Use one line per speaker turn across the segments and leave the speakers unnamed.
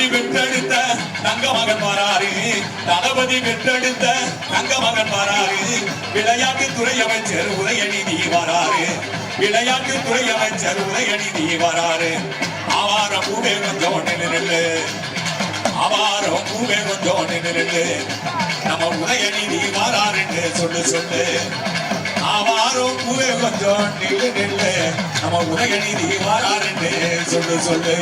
தளபதி பெற்றெடுத்த தங்க மகன் வராரு தளபதி பெற்றெடுத்த தங்க மகன் வராரு விளையாட்டு துறை அமைச்சர் உதயநிதி வராரு. விளையாட்டு துறை அமைச்சர் உதயநிதி வராரு. ஆவார பூவே கொஞ்சம் நின்று அவாரம் பூவே கொஞ்சம் நின்று நம்ம உதயநிதி வராருன்னு சொல்லு சொல்லு. ஆவாரம் பூவே கொஞ்சம் நில்லு நில்லு. நம்ம உதயநிதி வராருன்னு சொல்லு சொல்லு.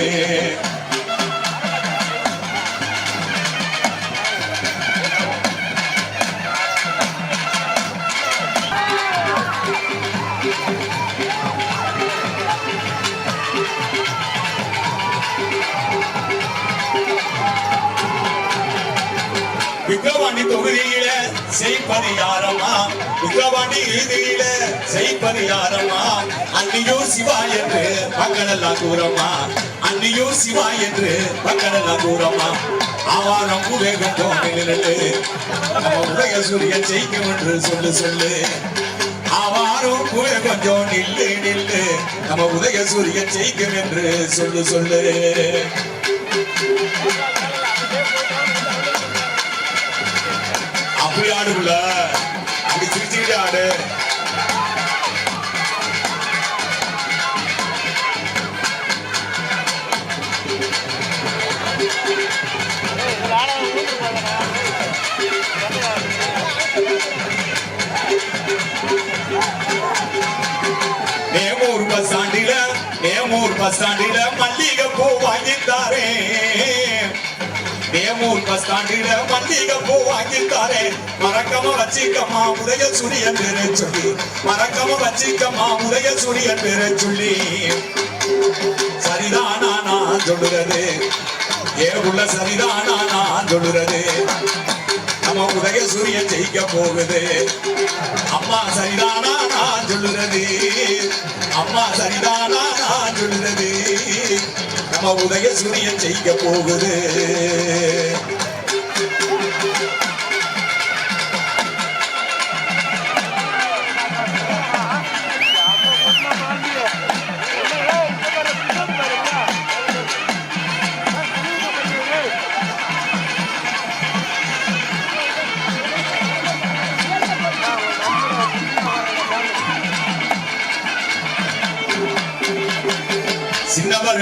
விக்கிரவாண்டி தொகுதியில செய்ப்பது யாரம்மா? விக்கிரவாண்டி இறுதியில செய்ப்பது யாரம்மா? அன்னியோ சிவா என்று மக்கள் எல்லாம் கூறம்மா. அன்னியோ சிவா என்று மக்கள் எல்லாம் கூறம்மா. ஆவாரம் வேகம் தோன்றிலிருந்து நம்ம உலக சூரியன் ஜெயிக்கும் என்று சொல்லு சொல்லு. ஆவாரம் கூட கொஞ்சம் நில்லு நில்லு. நம்ம உதய சூரியன் ஜெயிக்கும் என்று சொல்லு சொல்லு. அப்படி ஆடுக்குள்ள அப்படி சிரிச்சுக்கிட்டே ஆடு. நேமூர் பஸ் ஸ்டாண்டில நேமூர் பஸ் ஸ்டாண்டில மல்லிகை நேமூர் பஸ் ஸ்டாண்டில மல்லிகை பூ வாங்கித்தாரே மறக்காம வச்சிக்கம்மா உதய சூரியன் பேரை சொல்லி. மறக்காம வச்சிக்கம்மா உதய சூரியன் பேரை சொல்லி. சரிதானா நான் சொல்லுறது? ஏ உள்ள சரிதானா நான் சொல்லுறது? நம்ம உதய சூரியன் ஜெயிக்க போகுது. அம்மா சரிதானா நான் சொல்லுறது? அம்மா சரிதானா நான் சொல்லுறது? நம்ம உதய சூரியன் செய்ய போகுது.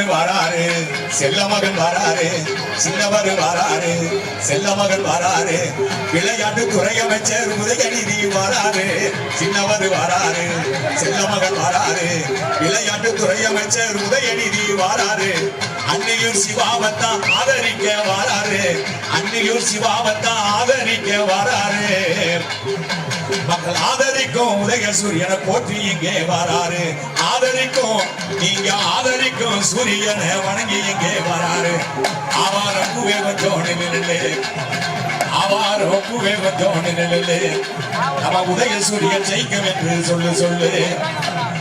வராரு செல்ல மகன் வராரு சின்னவர் வராரு செல்ல மகன் வராரு. விளையாட்டு துறை அமைச்சர் உதயநிதி வராரு சின்னவர் வராரு செல்ல மகன் வராரு. விளையாட்டு துறை அமைச்சர் உதயநிதி வராரு. அன்னையூர் சிவாவத்தான் ஆதரிக்க வராரு அன்னையூர் சிவாவத்தான் ஆதரிக்க வராரு. மக்கள் ஆதரிக்கும் உதய சூரியனை போற்றி இங்கே வராரு. ஆதரிக்கும் நீங்க ஆதரிக்கும் சூரியனை வணங்கி இங்கே வராரு. ஆவாரம் பூவே கொஞ்சம் நில்லு ஆவாரம் பூவே கொஞ்சம் நில்லு நம்ம உதய சூரியன் ஜெயிக்கும் என்று சொல்லு சொல்லு.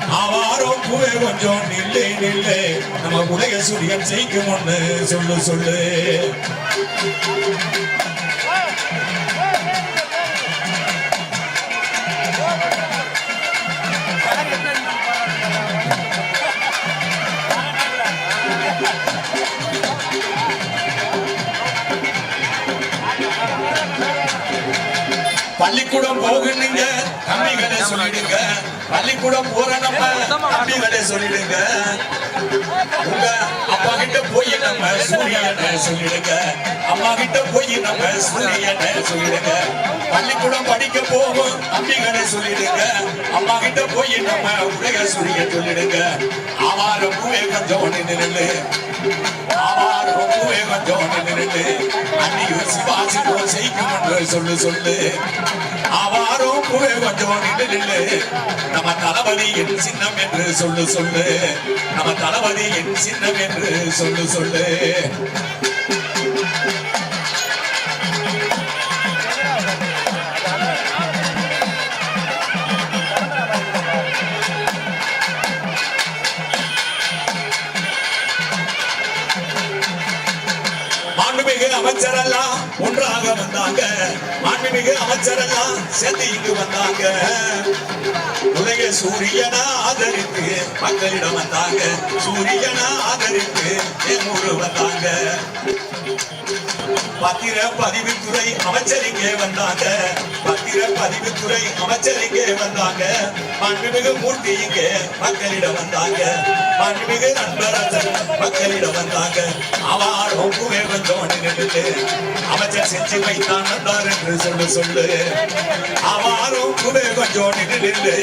ஆவாரம் பூவே கொஞ்சம் நில்லு நில்லு. நம்ம உதய சூரியன் ஜெயிக்கும் ஒன்று சொல்லு சொல்லு. பள்ளிக்கூடம் போகணுங்க. தம்பிகளே சொல்லிடுங்க. பள்ளிக்கூடம் போற நம்ம தம்பிகளே சொல்லிடுங்க. உங்க அப்பா கிட்ட போய் நம்ம சூரியனை சொல்லிடுங்க. அம்மா கிட்ட போய் நம்ம சூரியனை சொல்லிடுங்க. பள்ளிக்கூடம் படிக்க போகும் தம்பிகளை சொல்லிடுங்க. அம்மா கிட்ட போய் நம்ம உலக சூரிய சொல்லிடுங்க. ஆவாரம் பூவே கொஞ்சம் நின்று ஆவாரம் பூவே கொஞ்சம் நின்று அன்னையும் சிவாசிக்கும் செய்யும் சொல்லு சொல்லு. ஆவாரம் புகை கொஞ்சம் நின்று நம்ம தளபதி என் சின்னம் என்று சொல்லு சொல்லு. நம்ம தளபதி என் சின்னம் என்று சொல்லு சொல்லு. மாண்புமிகு அமைச்சரெல்லாம் ஒன்றாக வந்தாங்க. மாண்புமிகு அமைச்சரெல்லாம் சேர்ந்து இங்கு வந்தாங்க. உலக சூரியனா ஆதரித்து மக்களிடம் வந்தாங்க. சூரியனா ஆதரித்து என் ஊரு வந்தாங்க. பத்திர பதிவுத்துறை அமைச்சர் இங்கே வந்தாங்க. பத்திர பதிவுத்துறை அமைச்சரிக்கே வந்தாங்க. மண்மிகு மூர்த்தி இங்கே மக்களிடம் வந்தாங்க. மண்மிகு நண்பரசன் மக்களிடம் வந்தாங்க. அவன் பூவே கொஞ்சம் நின்றுட்டு அமைச்சர் செஞ்சு வைத்தான் வந்தார் என்று சொல்லு சொல்லு. அவாரும் பூவே கொஞ்சம் நின்று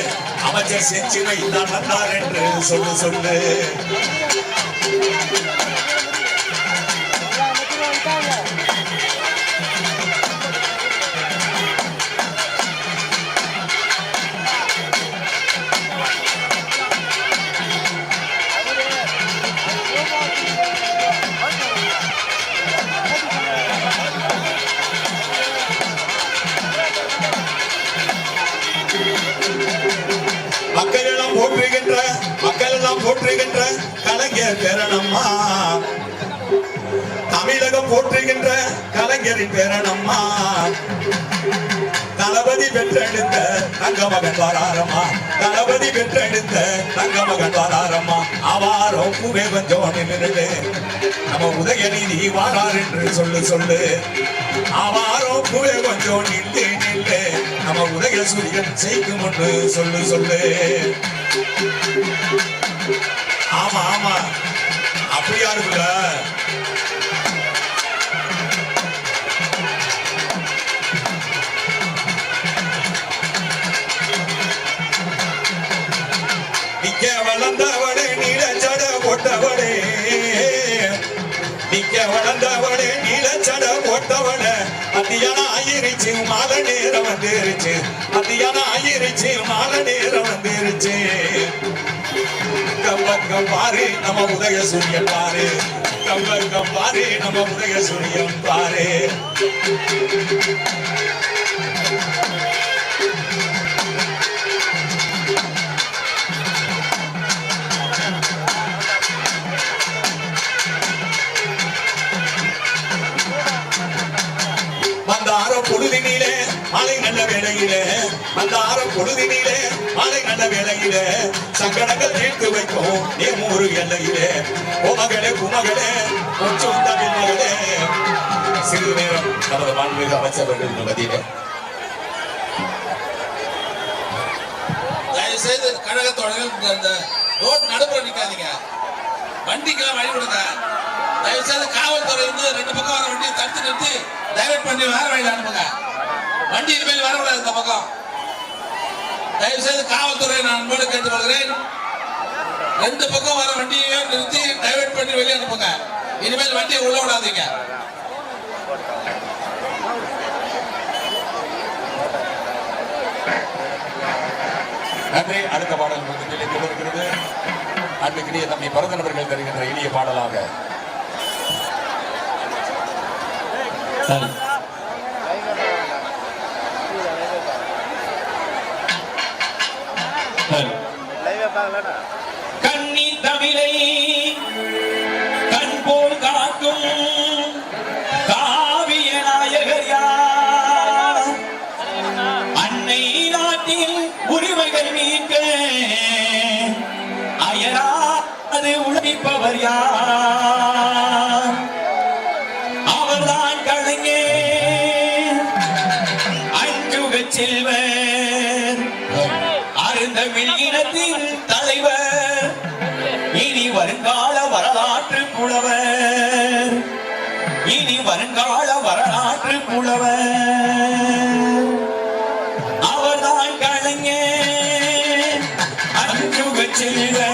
அமைச்சர் செஞ்சு வைத்தான் வந்தார் என்று சொல்லு சொல்லு. எல்லாம் போற்றுகின்ற மக்கள் எல்லாம் போற்றுகின்ற கலைஞர் பேரணம்மா தமிழகம் போற்றுகின்ற கலைஞரின் பேரணம்மா தளபதி பெற்றெடுத்த தங்க மகன் வராரம்மா தளபதி பெற்றெடுத்த தங்க மகன் வராரம்மா அவாரம் பூவே கொஞ்சம் நின்று நம்ம உதயநிதி வாரார் என்று சொல்லு சொல்லு. அவாரம் பூவே கொஞ்சம் நின்று நின்று சூரியன் செய்கும் ஒன்று சொல்லு சொல்லு. ஆமா ஆமா. அப்படியா இருக்குல்ல நிக்க வளர்ந்தவளே நிக்க வளர்ந்தவளே நீலச்சட போட்டவளே. மத்தியானம் ஆயிருச்சு மாலை நேரம் வந்துருச்சு. மத்தியானம் ஆயிருச்சு மாலை நேரம் வந்துருச்சு. கம்பக்கம் பாரு நம்ம உதய சூரியன் பாரு. கம்பக்கம் பாரு நம்ம உதய சூரியன் பாரு. பொழுதினிலே மாலை நல்ல வேலையிலே மந்தார பொழுதினிலே மாலை நல்ல வேலையிலே சங்கடங்கள் தீர்த்து வைக்கும் நீ மூறு எல்லையிலே. உமகளே குமகளே கொஞ்சம் தமிழ் மகளே. சிறிது நேரம் நமது மாண்புமிகு அமைச்சர்கள் மதியிலே
தயவு செய்து கழகத்தோட அந்த ரோட் நடுப்புற நிக்காதீங்க. வண்டிக்கெல்லாம் வழி விடுங்க தயவுசெய்து காவல்துறை இருந்து ரெண்டு பக்கம் வர வண்டியை தடுத்து நிறுத்தி டைவர்ட் பண்ணி வேற வழியில் அனுப்புங்க. வண்டி இனிமேல் வரக்கூடாது இந்த பக்கம். தயவு செய்து காவல்துறை நான் அன்போடு கேட்டுக்கொள்கிறேன். ரெண்டு பக்கம் வர வண்டியையும் நிறுத்தி டைவர்ட் பண்ணி வெளியே அனுப்புங்க. இனிமேல் வண்டியை உள்ள விடாதீங்க.
நன்றி. அடுத்த பாடல் வந்து நிலைத்து வருகிறது அன்புக்கினிய தம்மை பரதனவர்கள் தருகின்ற இனிய பாடலாக
கண்ணி தமிழை கண் போல் காக்கும் காவிய நாயகர் யார்? அன்னை நாட்டில் உரிமைகள் மீட்க அயரா அது உழைப்பவர் யார்? தமிழ் இனத்தின் தலைவர். இனி வருங்கால வரலாற்று புலவர். இனி வருங்கால வரலாற்று புலவர். அவர்தான் கலைஞர். அஞ்சுகச் செல்வர்.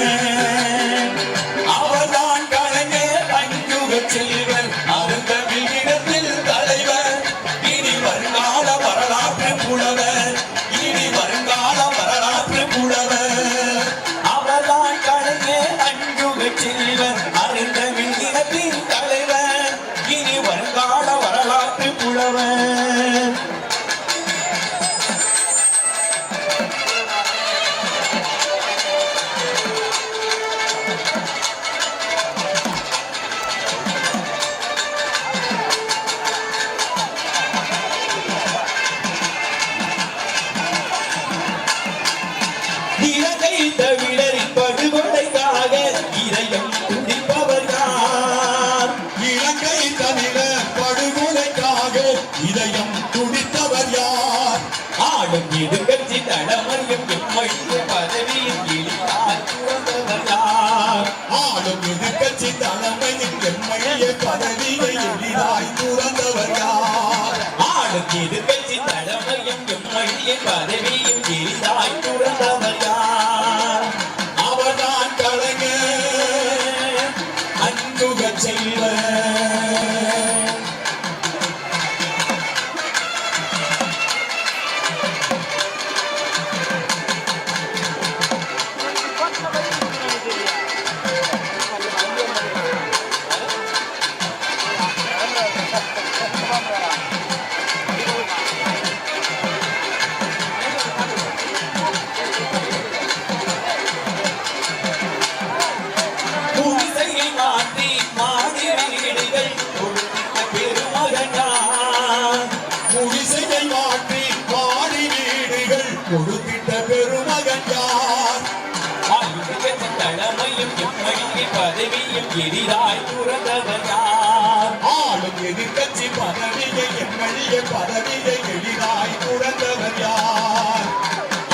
பதவியில் எதிராய் துறந்தவனார்
ஆளும் எதிர்கட்சி பதவியை எம்எல்ஏ பதவியை எதிராய் துறந்தவர் யார்?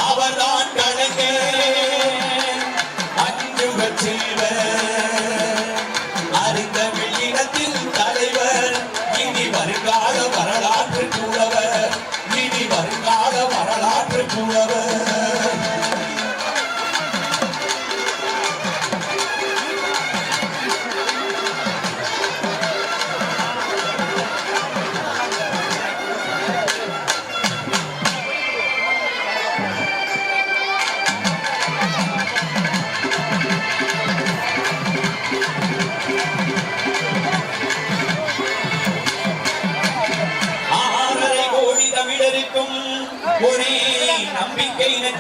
அவர்தான் கலைஞர். அஞ்சுக செல்வர்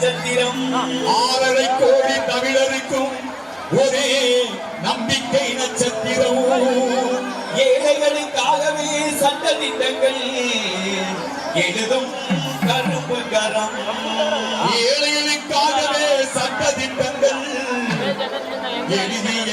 நட்சத்திரம்
ஆறரை கோடி தமிழருக்கும் ஒரே நம்பிக்கை நட்சத்திரம்.
ஏழைகளுக்காகவே சட்ட திட்டங்கள் எழுதும் கருப்பு கரம்.
ஏழைகளுக்காகவே சட்ட திட்டங்கள் எழுதிய